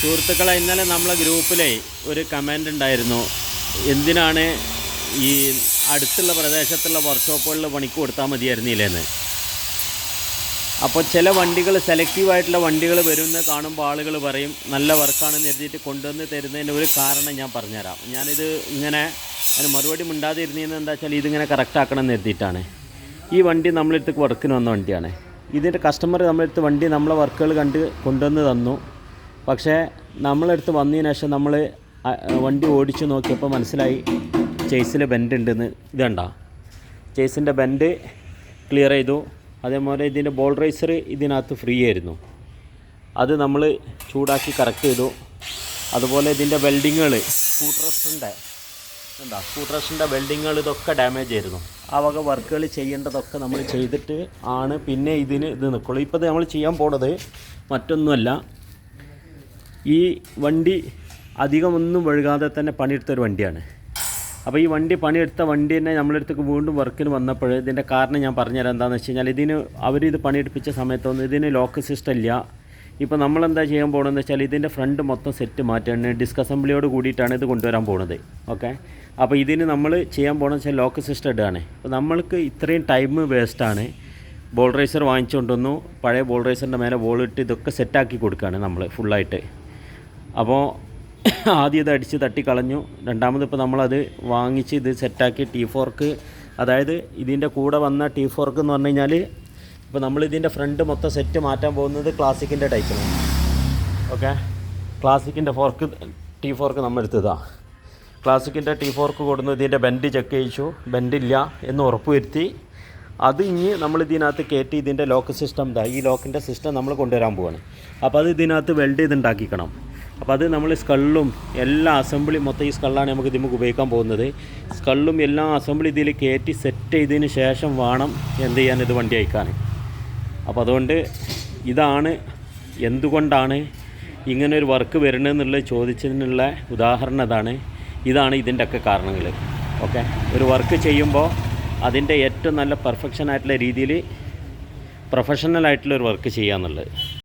സുഹൃത്തുക്കളെ ഇന്നലെ നമ്മളെ ഗ്രൂപ്പിലെ ഒരു കമന്റ് ഉണ്ടായിരുന്നു. എന്തിനാണ് ഈ അടുത്തുള്ള പ്രദേശത്തുള്ള വർക്ക്ഷോപ്പുകളിൽ പണിക്ക് കൊടുത്താൽ മതിയായിരുന്നില്ലേന്ന്. അപ്പോൾ ചില വണ്ടികൾ സെലക്റ്റീവായിട്ടുള്ള വണ്ടികൾ വരുമെന്ന് കാണുമ്പോൾ ആളുകൾ പറയും നല്ല വർക്കാണെന്ന് എഴുതിയിട്ട് കൊണ്ടുവന്ന് തരുന്നതിന്റെ ഒരു കാരണം ഞാൻ പറഞ്ഞുതരാം. ഞാനിത് ഇങ്ങനെ അതിന് മറുപടി മിണ്ടാതിരുന്നതെന്ന് എന്താ വെച്ചാൽ ഇതിങ്ങനെ കറക്റ്റ് ആക്കണം എന്ന് എഴുതിയിട്ടാണ്. ഈ വണ്ടി നമ്മളെടുത്ത് വർക്കിന് വന്ന വണ്ടിയാണ്. ഇതിന്റെ കസ്റ്റമർ നമ്മളെടുത്ത് വണ്ടി നമ്മളെ വർക്കുകൾ കണ്ട് കൊണ്ടുവന്ന് തന്നു. പക്ഷേ നമ്മളെടുത്ത് വന്നതിന് ശേഷം നമ്മൾ വണ്ടി ഓടിച്ചു നോക്കിയപ്പോൾ മനസ്സിലായി ചേസിലെ ബെൻഡ് ഉണ്ടെന്ന്. ഇതണ്ട ചേസിന്റെ ബെൻഡ് ക്ലിയർ ചെയ്തു. അതേപോലെ ഇതിന്റെ ബോൾ റൈസർ ഇതിനകത്ത് ഫ്രീ ആയിരുന്നു. അത് നമ്മൾ ചൂടാക്കി കറക്റ്റ് ചെയ്തു. അതുപോലെ ഇതിന്റെ വെൽഡിങ്ങുകൾ സ്കൂട്ടറസിന്റെ എന്താ? സ്കൂട്ടറസിന്റെ വെൽഡിങ്ങുകൾ ഇതൊക്കെ ഡാമേജ് ആയിരുന്നു. ആ വക വർക്കുകൾ ചെയ്യേണ്ടതൊക്കെ നമ്മൾ ചെയ്തിട്ട് ആണ് പിന്നെ ഇതിന് ഇത് നിൽക്കുള്ളൂ ഇപ്പോൾ നമ്മൾ ചെയ്യാൻ പോണത് മറ്റൊന്നുമല്ല. ഈ വണ്ടി അധികമൊന്നും വഴുകാതെ തന്നെ പണിയെടുത്തൊരു വണ്ടിയാണ്. അപ്പോൾ ഈ വണ്ടി പണിയെടുത്ത വണ്ടി തന്നെ നമ്മളെടുത്തേക്ക് വീണ്ടും വർക്കിന് വന്നപ്പോൾ ഇതിന്റെ കാരണം ഞാൻ പറഞ്ഞുതരാം. എന്താണെന്ന് വെച്ച് കഴിഞ്ഞാൽ ഇതിന് അവരിത് പണിയെടുപ്പിച്ച സമയത്തൊന്നും ഇതിന് ലോക്ക് സിസ്റ്റം ഇല്ല. ഇപ്പോൾ നമ്മളെന്താ ചെയ്യാൻ പോകണമെന്ന് വെച്ചാൽ ഇതിന്റെ ഫ്രണ്ട് മൊത്തം സെറ്റ് മാറ്റാണ്. ഡിസ്ക് അസംബ്ലിയോട് കൂടിയിട്ടാണ് ഇത് കൊണ്ടുവരാൻ പോകുന്നത് ഓക്കെ? അപ്പോൾ ഇതിന് നമ്മൾ ചെയ്യാൻ പോകണമെന്ന് വെച്ചാൽ ലോക്ക് സിസ്റ്റം ഇടുകയാണ് അപ്പോൾ നമ്മൾക്ക് ഇത്രയും ടൈം വേസ്റ്റാണ് ബോൾ റൈസർ വാങ്ങിച്ചുകൊണ്ടുവന്നു പഴയ ബോൾ റൈസറിന്റെ മേലെ ബോൾ ഇട്ട് ഇതൊക്കെ സെറ്റാക്കി കൊടുക്കുകയാണ് നമ്മൾ ഫുള്ളായിട്ട്. അപ്പോൾ ആദ്യം ഇത് അടിച്ച് തട്ടിക്കളഞ്ഞു. രണ്ടാമത് ഇപ്പോൾ നമ്മളത് വാങ്ങിച്ച് ഇത് സെറ്റാക്കി ടീ ഫോർക്ക്. അതായത് ഇതിന്റെ കൂടെ വന്ന ടീ ഫോർക്ക് എന്ന് പറഞ്ഞു കഴിഞ്ഞാൽ ഇപ്പോൾ നമ്മളിതിന്റെ ഫ്രണ്ട് മൊത്തം സെറ്റ് മാറ്റാൻ പോകുന്നത് ക്ലാസിക്കിന്റെ ടൈപ്പിലാണ്. ഓക്കെ? ക്ലാസിക്കിന്റെ ഫോർക്ക് ടീ ഫോർക്ക് നമ്മൾ എടുത്തതാണ് ക്ലാസിക്കിന്റെ ടീ ഫോർക്ക് കൊടുന്ന് ഇതിന്റെ ബെൻഡ് ചെക്ക് ചെയ്യിച്ചു. ബെൻഡില്ല എന്ന് ഉറപ്പുവരുത്തി. അത് ഇനി നമ്മൾ ഇതിനകത്ത് കയറ്റി ഇതിന്റെ ലോക്ക് സിസ്റ്റം ഈ ലോക്കിന്റെ സിസ്റ്റം നമ്മൾ കൊണ്ടുവരാൻ പോവാണ്. അപ്പോൾ അത് ഇതിനകത്ത് വെൽഡ് ചെയ്ത് ഉണ്ടാക്കിക്കണം. അപ്പോൾ അത് നമ്മൾ സ്കള്ളും എല്ലാ അസംബ്ലി മൊത്തം ഈ സ്കള്ളാണ് നമുക്ക് ഇതിമുക്ക് ഉപയോഗിക്കാൻ പോകുന്നത്. സ്കള്ളും എല്ലാ അസംബ്ലി ഇതിൽ കയറ്റി സെറ്റ് ചെയ്തതിന് ശേഷം വേണം എന്ത് ചെയ്യാൻ ഇത് വണ്ടി അയക്കാൻ. അപ്പോൾ അതുകൊണ്ട് ഇതാണ് എന്തുകൊണ്ടാണ് ഇങ്ങനെ ഒരു വർക്ക് വരണമെന്നുള്ളത് ചോദിച്ചതിനുള്ള ഉദാഹരണം അതാണ്. ഇതാണ് ഇതിന്റെ ഒക്കെ കാരണങ്ങൾ. ഓക്കെ? ഒരു വർക്ക് ചെയ്യുമ്പോൾ അതിന്റെ ഏറ്റവും നല്ല പെർഫെക്ഷൻ ആയിട്ടുള്ള രീതിയിൽ പ്രൊഫഷണൽ ആയിട്ടുള്ള ഒരു വർക്ക് ചെയ്യുക എന്നുള്ളത്.